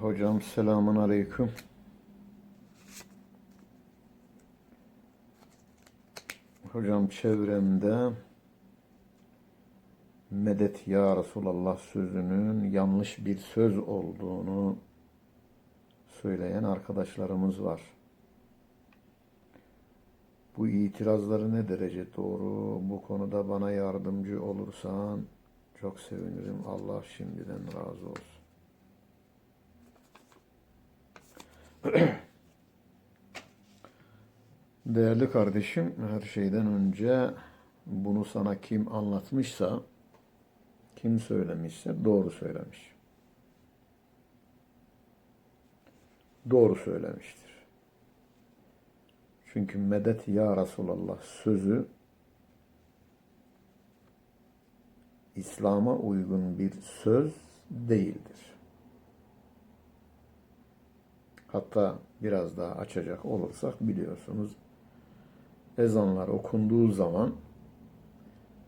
Hocam selamun aleyküm. Hocam çevremde medet ya Resulallah sözünün yanlış bir söz olduğunu söyleyen arkadaşlarımız var. Bu itirazları ne derece doğru? Bu konuda bana yardımcı olursan çok sevinirim. Allah şimdiden razı olsun. Değerli kardeşim, her şeyden önce bunu sana kim anlatmışsa, kim söylemişse doğru söylemiş. Doğru söylemiştir. Çünkü medet ya Resulallah sözü İslam'a uygun bir söz değildir. Hatta biraz daha açacak olursak biliyorsunuz ezanlar okunduğu zaman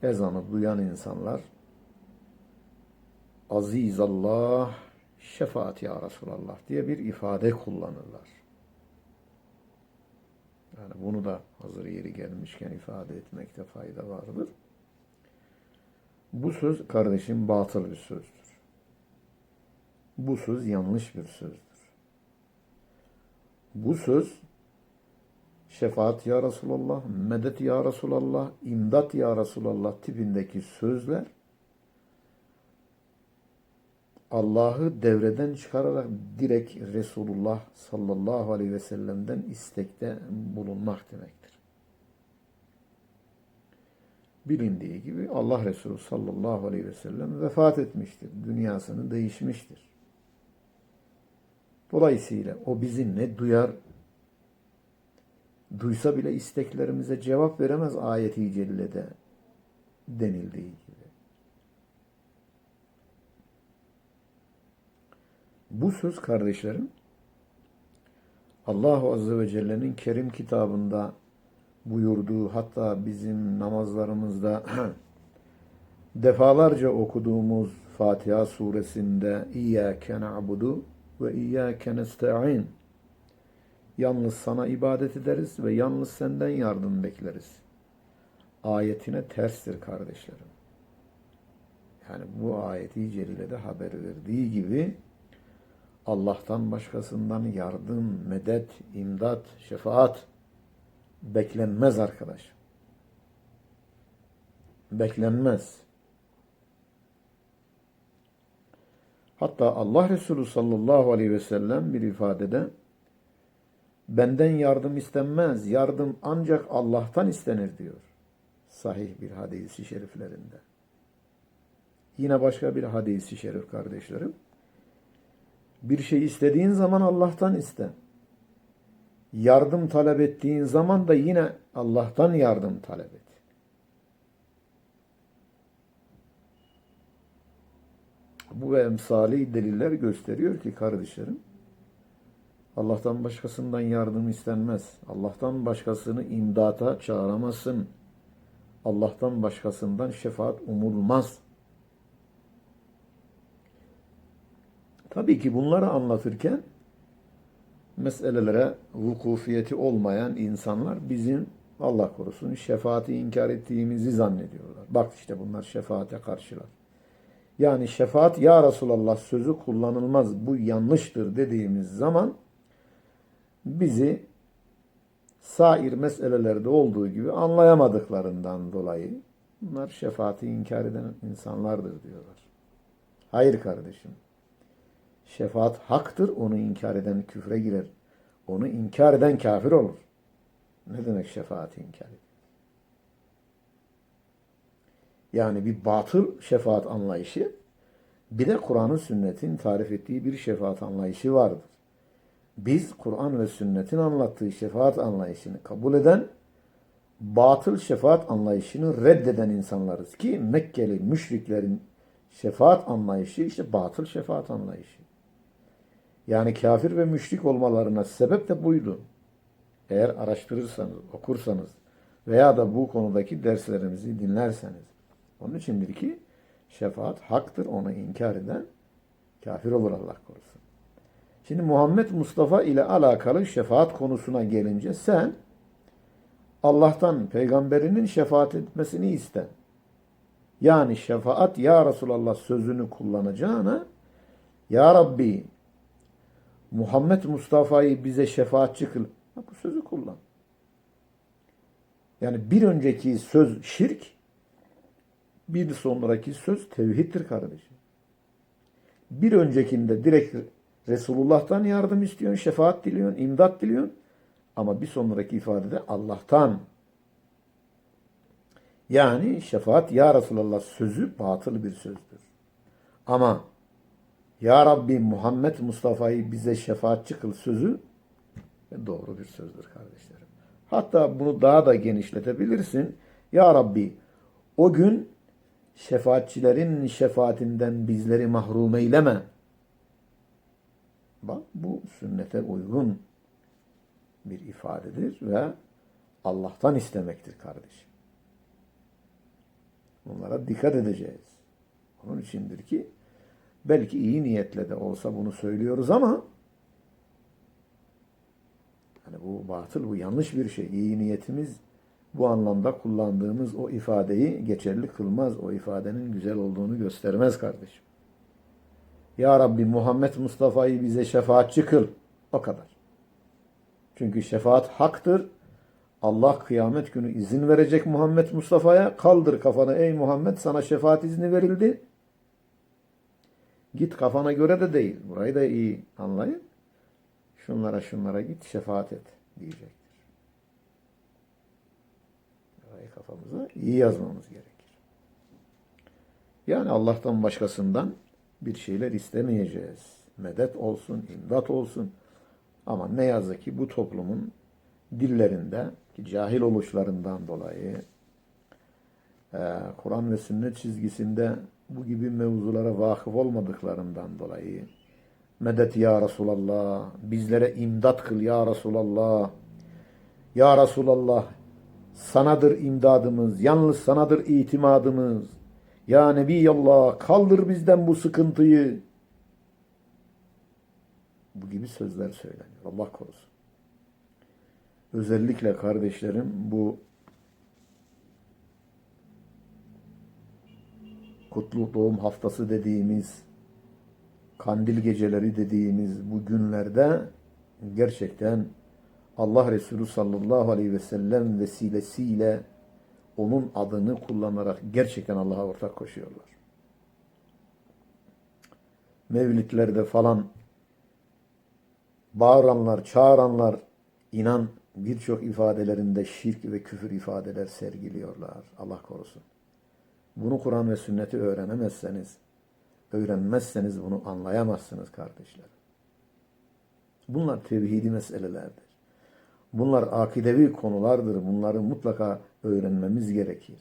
ezanı duyan insanlar Aziz Allah şefaat ya Resulallah diye bir ifade kullanırlar. Yani bunu da hazır yeri gelmişken ifade etmekte fayda vardır. Bu söz kardeşim batıl bir sözdür. Bu söz yanlış bir sözdür. Bu söz şefaat ya Resulallah, medet ya Resulallah, imdat ya Resulallah tipindeki sözler Allah'ı devreden çıkararak direkt Resulullah sallallahu aleyhi ve sellem'den istekte bulunmak demektir. Bilindiği gibi Allah Resulü sallallahu aleyhi ve sellem vefat etmiştir. Dünyasını değişmiştir. Dolayısıyla o bizi ne duyar, duysa bile isteklerimize cevap veremez ayeti cellede denildiği gibi. Bu söz kardeşlerim Allahu Azze ve Celle'nin Kerim kitabında buyurduğu hatta bizim namazlarımızda defalarca okuduğumuz Fatiha suresinde İyyâke na'budu ve İyyâke nesta'in Yalnız sana ibadet ederiz ve yalnız senden yardım bekleriz. Ayetine terstir kardeşlerim. Yani bu ayeti celilede haber verdiği gibi Allah'tan başkasından yardım, medet, imdat, şefaat beklenmez arkadaş. Beklenmez. Hatta Allah Resulü sallallahu aleyhi ve sellem bir ifadede benden yardım istenmez, yardım ancak Allah'tan istenir diyor. Sahih bir hadisi şeriflerinde. Yine başka bir hadisi şerif kardeşlerim. Bir şey istediğin zaman Allah'tan iste. Yardım talep ettiğin zaman da yine Allah'tan yardım talep et. Bu ve emsali deliller gösteriyor ki kardeşlerim, Allah'tan başkasından yardım istenmez. Allah'tan başkasını imdata çağıramazsın. Allah'tan başkasından şefaat umulmaz. Tabii ki bunları anlatırken meselelere vukufiyeti olmayan insanlar bizim Allah korusun şefaati inkar ettiğimizi zannediyorlar. Bak işte bunlar şefaate karşılar. Yani şefaat ya Resulallah sözü kullanılmaz bu yanlıştır dediğimiz zaman bizi sair meselelerde olduğu gibi anlayamadıklarından dolayı bunlar şefaati inkar eden insanlardır diyorlar. Hayır kardeşim. Şefaat haktır. Onu inkar eden küfre girer. Onu inkar eden kafir olur. Ne demek şefaati inkar ediyor? Yani bir batıl şefaat anlayışı bir de Kur'an'ın sünnetin tarif ettiği bir şefaat anlayışı vardır. Biz Kur'an ve sünnetin anlattığı şefaat anlayışını kabul eden, batıl şefaat anlayışını reddeden insanlarız ki Mekkeli müşriklerin şefaat anlayışı işte batıl şefaat anlayışı. Yani kafir ve müşrik olmalarına sebep de buydu. Eğer araştırırsanız, okursanız veya da bu konudaki derslerimizi dinlerseniz. Onun içindir ki şefaat haktır, onu inkar eden kafir olur Allah korusun. Şimdi Muhammed Mustafa ile alakalı şefaat konusuna gelince sen Allah'tan peygamberinin şefaat etmesini iste. Yani şefaat ya Resulallah sözünü kullanacağına ya Rabbi Muhammed Mustafa'yı bize şefaatçi kıl. Ha, bu sözü kullan. Yani bir önceki söz şirk, bir sonraki söz tevhiddir kardeşim. Bir öncekinde direkt Resulullah'tan yardım istiyorsun, şefaat diliyorsun, imdat diliyorsun. Ama bir sonraki ifadede Allah'tan. Yani şefaat ya Resulallah sözü batıl bir sözdür. Ama ya Rabbi Muhammed Mustafa'yı bize şefaatçi kıl sözü doğru bir sözdür kardeşlerim. Hatta bunu daha da genişletebilirsin. Ya Rabbi o gün şefaatçilerin şefaatinden bizleri mahrum eyleme. Bak bu sünnete uygun bir ifadedir ve Allah'tan istemektir kardeşim. Bunlara dikkat edeceğiz. Onun içindir ki belki iyi niyetle de olsa bunu söylüyoruz ama hani bu batıl, bu yanlış bir şey. İyi niyetimiz bu anlamda kullandığımız o ifadeyi geçerli kılmaz. O ifadenin güzel olduğunu göstermez kardeşim. Ya Rabbi Muhammed Mustafa'yı bize şefaatçi kıl. O kadar. Çünkü şefaat haktır. Allah kıyamet günü izin verecek Muhammed Mustafa'ya. Kaldır kafanı ey Muhammed sana şefaat izni verildi. Git kafana göre de değil. Burayı da iyi anlayın. Şunlara şunlara git şefaat et diyecektir. Burayı kafamıza iyi yazmamız gerekir. Yani Allah'tan başkasından bir şeyler istemeyeceğiz. Medet olsun, imdat olsun. Ama ne yazık ki bu toplumun dillerinde ki cahil oluşlarından dolayı Kur'an ve sünnet çizgisinde bu gibi mevzulara vakıf olmadıklarından dolayı medet ya Resulallah, bizlere imdat kıl ya Resulallah, ya Resulallah sanadır imdadımız, yalnız sanadır itimadımız, ya Nebiyallah kaldır bizden bu sıkıntıyı. Bu gibi sözler söyleniyor. Allah korusun. Özellikle kardeşlerim bu kutlu doğum haftası dediğimiz kandil geceleri dediğimiz bu günlerde gerçekten Allah Resulü sallallahu aleyhi ve sellem vesilesiyle onun adını kullanarak gerçekten Allah'a ortak koşuyorlar. Mevlitlerde falan bağıranlar, çağıranlar inan birçok ifadelerinde şirk ve küfür ifadeler sergiliyorlar. Allah korusun. Bunu Kur'an ve sünneti öğrenemezseniz, öğrenmezseniz bunu anlayamazsınız kardeşler. Bunlar tevhidi meselelerdir. Bunlar akidevi konulardır. Bunları mutlaka öğrenmemiz gerekir.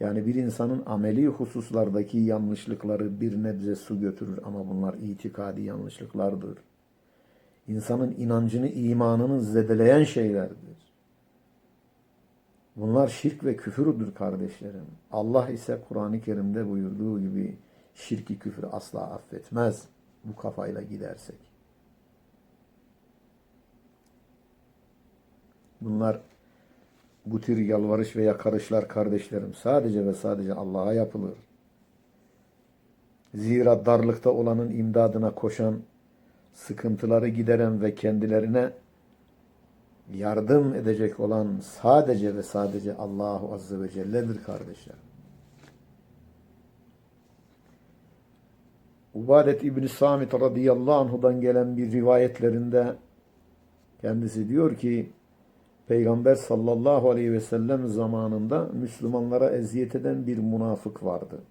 Yani bir insanın ameli hususlardaki yanlışlıkları bir nebze su götürür ama bunlar itikadi yanlışlıklardır. İnsanın inancını, imanını zedeleyen şeylerdir. Bunlar şirk ve küfürdür kardeşlerim. Allah ise Kur'an-ı Kerim'de buyurduğu gibi şirki küfür asla affetmez bu kafayla gidersek. Bunlar bu tür yalvarış ve yakarışlar kardeşlerim sadece ve sadece Allah'a yapılır. Zira darlıkta olanın imdadına koşan, sıkıntıları gideren ve kendilerine yardım edecek olan sadece ve sadece Allahu Azze ve Celle'dir kardeşler. Ubadet İbni Samit radıyallahu anhudan gelen bir rivayetlerinde kendisi diyor ki Peygamber sallallahu aleyhi ve sellem zamanında Müslümanlara eziyet eden bir münafık vardı.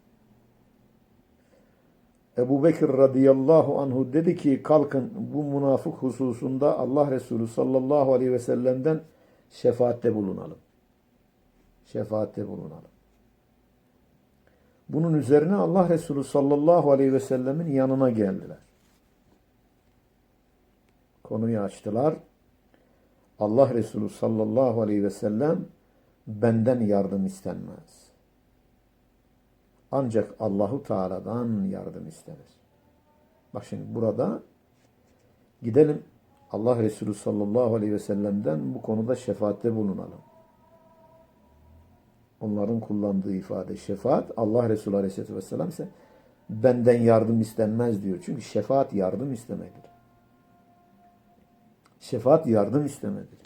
Ebu Bekir radıyallahu anhu dedi ki kalkın bu münafık hususunda Allah Resulü sallallahu aleyhi ve sellem'den şefaatte bulunalım. Şefaatte bulunalım. Bunun üzerine Allah Resulü sallallahu aleyhi ve sellemin yanına geldiler. Konuyu açtılar. Allah Resulü sallallahu aleyhi ve sellem benden yardım istenmez. Ancak Allahu Teala'dan yardım istenir. Bak şimdi burada Gidelim Allah Resulü sallallahu aleyhi ve sellem'den bu konuda şefaatte bulunalım. Onların kullandığı ifade şefaat. Allah Resulü aleyhisselatü vesselam ise benden yardım istenmez diyor. Çünkü şefaat yardım istemedir. Şefaat yardım istemedir.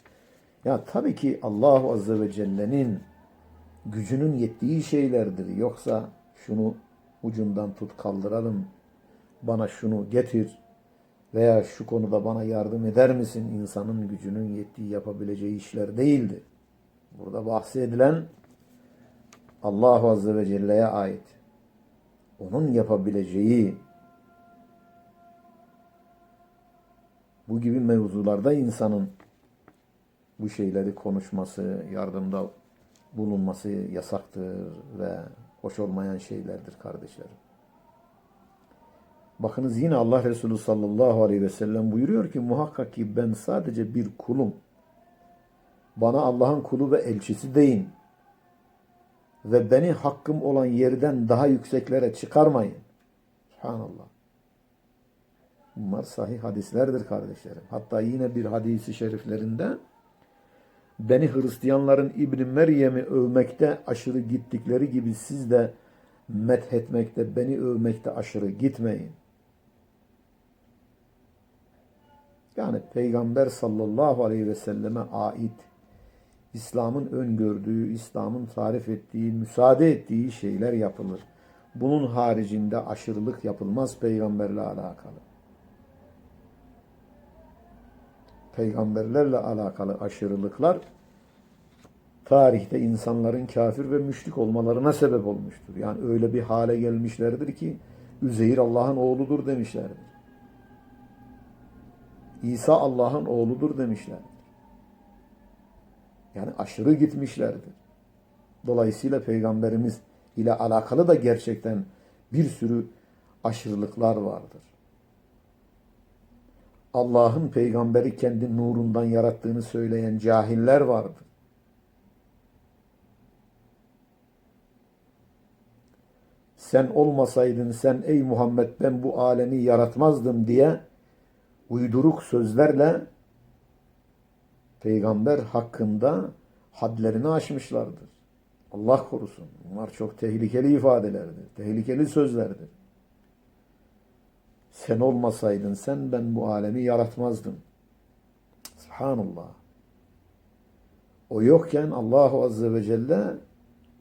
Ya tabii ki Allah Azze ve Celle'nin gücünün yettiği şeylerdir. Yoksa şunu ucundan tut kaldıralım, bana şunu getir veya şu konuda bana yardım eder misin? İnsanın gücünün yettiği yapabileceği işler değildir. Burada bahsedilen Allah Azze ve Celle'ye ait. Onun yapabileceği bu gibi mevzularda insanın bu şeyleri konuşması, yardımda bulunması yasaktır ve hoş olmayan şeylerdir kardeşlerim. Bakınız yine Allah Resulü sallallahu aleyhi ve sellem buyuruyor ki muhakkak ki ben sadece bir kulum. Bana Allah'ın kulu ve elçisi deyin. Ve beni hakkım olan yerden daha yükseklere çıkarmayın. Subhanallah. Bunlar sahih hadislerdir kardeşlerim. Hatta yine bir hadisi şeriflerinde beni Hristiyanların İbni Meryem'i övmekte aşırı gittikleri gibi siz de methetmekte, beni övmekte aşırı gitmeyin. Yani Peygamber sallallahu aleyhi ve selleme ait İslam'ın öngördüğü, İslam'ın tarif ettiği, müsaade ettiği şeyler yapılır. Bunun haricinde aşırılık yapılmaz peygamberle alakalı. Peygamberlerle alakalı aşırılıklar tarihte insanların kafir ve müşrik olmalarına sebep olmuştur. Yani öyle bir hale gelmişlerdir ki Üzeyir Allah'ın oğludur demişlerdir. İsa Allah'ın oğludur demişlerdir. Yani aşırı gitmişlerdir. Dolayısıyla Peygamberimiz ile alakalı da gerçekten bir sürü aşırılıklar vardır. Allah'ın peygamberi kendi nurundan yarattığını söyleyen cahiller vardır. Sen olmasaydın sen ey Muhammed ben bu alemi yaratmazdım diye uyduruk sözlerle peygamber hakkında hadlerini aşmışlardır. Allah korusun. Bunlar çok tehlikeli ifadelerdir. Tehlikeli sözlerdir. Sen olmasaydın sen ben bu alemi yaratmazdım. Subhanallah. O yokken Allahu Azze ve Celle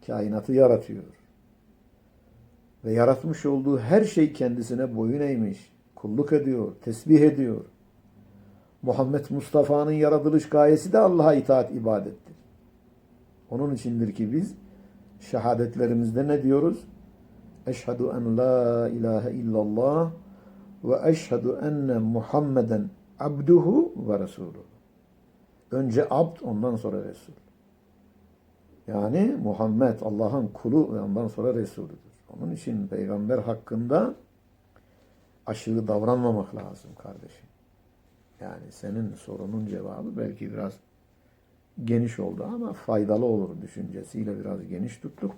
kainatı yaratıyor. Ve yaratmış olduğu her şey kendisine boyun eğmiş. Kulluk ediyor, tesbih ediyor. Muhammed Mustafa'nın yaratılış gayesi de Allah'a itaat ibadettir. Onun içindir ki biz şehadetlerimizde ne diyoruz? Eşhedü en la ilahe illallah ve eşhedü enne Muhammeden abduhu ve resuluhu. Önce abd ondan sonra Resul. Yani Muhammed Allah'ın kulu ve ondan sonra Resulüdür. Onun için peygamber hakkında aşırı davranmamak lazım kardeşim. Yani senin sorunun cevabı belki biraz geniş oldu ama faydalı olur düşüncesiyle biraz geniş tuttuk.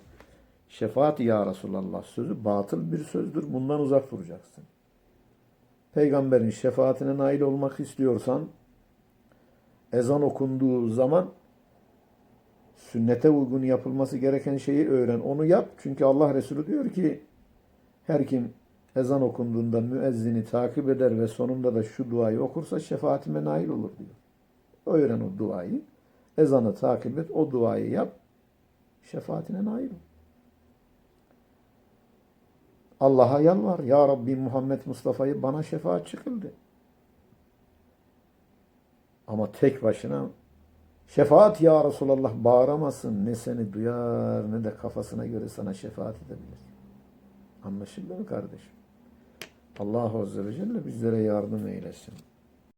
Şefaat ya Resulallah sözü batıl bir sözdür. Bundan uzak duracaksın. Peygamberin şefaatine nail olmak istiyorsan ezan okunduğu zaman sünnete uygun yapılması gereken şeyi öğren. Onu yap. Çünkü Allah Resulü diyor ki her kim ezan okunduğunda müezzini takip eder ve sonunda da şu duayı okursa şefaatime nail olur diyor. Öğren o duayı. Ezanı takip et. O duayı yap. Şefaatine nail ol. Allah'a yalvar. Ya Rabbi Muhammed Mustafa'yı bana şefaat çıkıldı. Ama tek başına şefaat ya Resulallah bağıramazsın. Ne seni duyar ne de kafasına göre sana şefaat edebilir. Anlaşıldı mı kardeşim? Allah Azze ve Celle bizlere yardım eylesin.